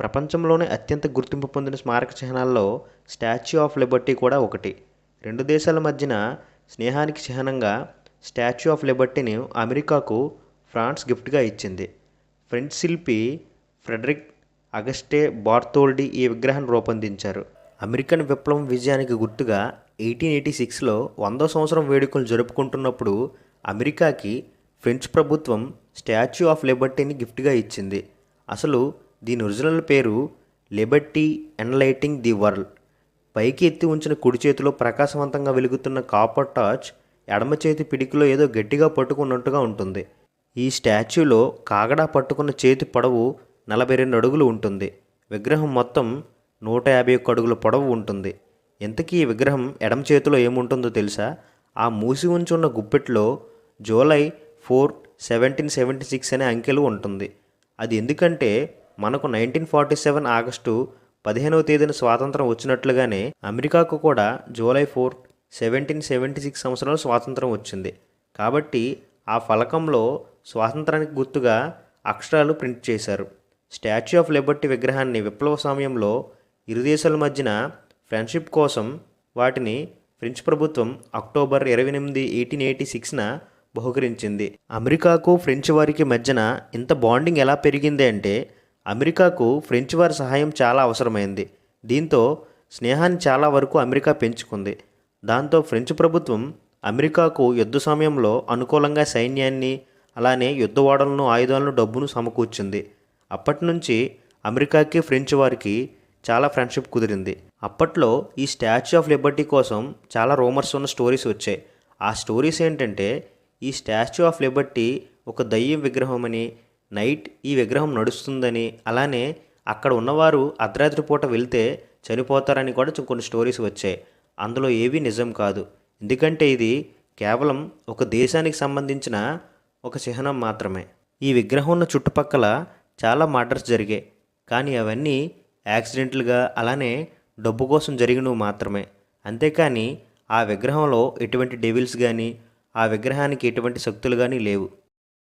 ప్రపంచంలోనే అత్యంత గుర్తింపు పొందిన స్మారక చిహ్నాల్లో స్టాచ్యూ ఆఫ్ లిబర్టీ కూడా ఒకటి. రెండు దేశాల మధ్యన స్నేహానికి చిహ్నంగా స్టాచ్యూ ఆఫ్ లిబర్టీని అమెరికాకు ఫ్రాన్స్ గిఫ్ట్గా ఇచ్చింది. ఫ్రెంచ్ శిల్పి ఫ్రెడరిక్ అగస్టే బార్తోల్డి ఈ విగ్రహాన్ని రూపొందించారు. అమెరికన్ విప్లవం విజయానికి గుర్తుగా ఎయిటీన్ ఎయిటీ సిక్స్లో వందో సంవత్సరం వేడుకలు జరుపుకుంటున్నప్పుడు అమెరికాకి ఫ్రెంచ్ ప్రభుత్వం స్టాచ్యూ ఆఫ్ లిబర్టీని గిఫ్ట్గా ఇచ్చింది. అసలు దీని ఒరిజినల్ పేరు లిబర్టీ ఎన్లైటింగ్ ది వరల్డ్ పైకి ఎత్తి ఉంచిన కుడి చేతిలో ప్రకాశవంతంగా వెలుగుతున్న కాపర్ టార్చ్ ఎడమ చేతి పిడికిలో ఏదో గట్టిగా పట్టుకున్నట్టుగా ఉంటుంది. ఈ స్టాచ్యూలో కాగడా పట్టుకున్న చేతి పొడవు నలభై రెండు అడుగులు ఉంటుంది. విగ్రహం మొత్తం నూట యాభై ఒక్క అడుగుల పొడవు ఉంటుంది. ఇంతకీ ఈ విగ్రహం ఎడమ చేతిలో ఏముంటుందో తెలుసా? ఆ మూసి ఉంచున్న గుప్పెట్లో July four seventeen seventy six అనే అంకెలు ఉంటుంది. అది ఎందుకంటే మనకు నైన్టీన్ ఫార్టీ సెవెన్ ఆగస్టు పదిహేనవ తేదీన స్వాతంత్రం వచ్చినట్లుగానే అమెరికాకు కూడా July four seventeen seventy six సంవత్సరంలో స్వాతంత్రం వచ్చింది. కాబట్టి ఆ ఫలకంలో స్వాతంత్రానికి గుర్తుగా అక్షరాలు ప్రింట్ చేశారు. స్టాచ్యూ ఆఫ్ లిబర్టీ విగ్రహాన్ని విప్లవ సమయంలో ఇరు దేశాల మధ్యన ఫ్రెండ్షిప్ కోసం వాటిని ఫ్రెంచ్ ప్రభుత్వం అక్టోబర్ ఇరవై ఎనిమిది ఎయిటీన్ ఎయిటీ సిక్స్న బహుకరించింది. అమెరికాకు ఫ్రెంచ్ వారికి మధ్యన ఇంత బాండింగ్ ఎలా పెరిగింది అంటే అమెరికాకు ఫ్రెంచ్ వారి సహాయం చాలా అవసరమైంది. దీంతో స్నేహాన్ని చాలా వరకు అమెరికా పెంచుకుంది. దాంతో ఫ్రెంచ్ ప్రభుత్వం అమెరికాకు యుద్ధ సమయంలో అనుకూలంగా సైన్యాన్ని అలానే యుద్ధ ఓడలను ఆయుధాలను డబ్బును సమకూర్చింది. అప్పటి నుంచి అమెరికాకి ఫ్రెంచ్ వారికి చాలా ఫ్రెండ్షిప్ కుదిరింది. అప్పట్లో ఈ స్టాచ్యూ ఆఫ్ లిబర్టీ కోసం చాలా రూమర్స్ ఉన్న స్టోరీస్ వచ్చాయి. ఆ స్టోరీస్ ఏంటంటే ఈ స్టాచ్యూ ఆఫ్ లిబర్టీ ఒక దయ్యం విగ్రహం అని నైట్ ఈ విగ్రహం నడుస్తుందని అలానే అక్కడ ఉన్నవారు అర్ధరాత్రి పూట వెళ్తే చనిపోతారని కూడా కొన్ని స్టోరీస్ వచ్చాయి. అందులో ఏవి నిజం కాదు. ఎందుకంటే ఇది కేవలం ఒక దేశానికి సంబంధించిన ఒక చిహ్నం మాత్రమే. ఈ విగ్రహం ఉన్న చుట్టుపక్కల చాలా మర్డర్స్ జరిగాయి. కానీ అవన్నీ యాక్సిడెంట్లుగా అలానే డబ్బు కోసం జరిగినవి మాత్రమే. అంతేకాని ఆ విగ్రహంలో ఎటువంటి డెవిల్స్ కానీ ఆ విగ్రహానికి ఎటువంటి శక్తులు కానీ లేవు.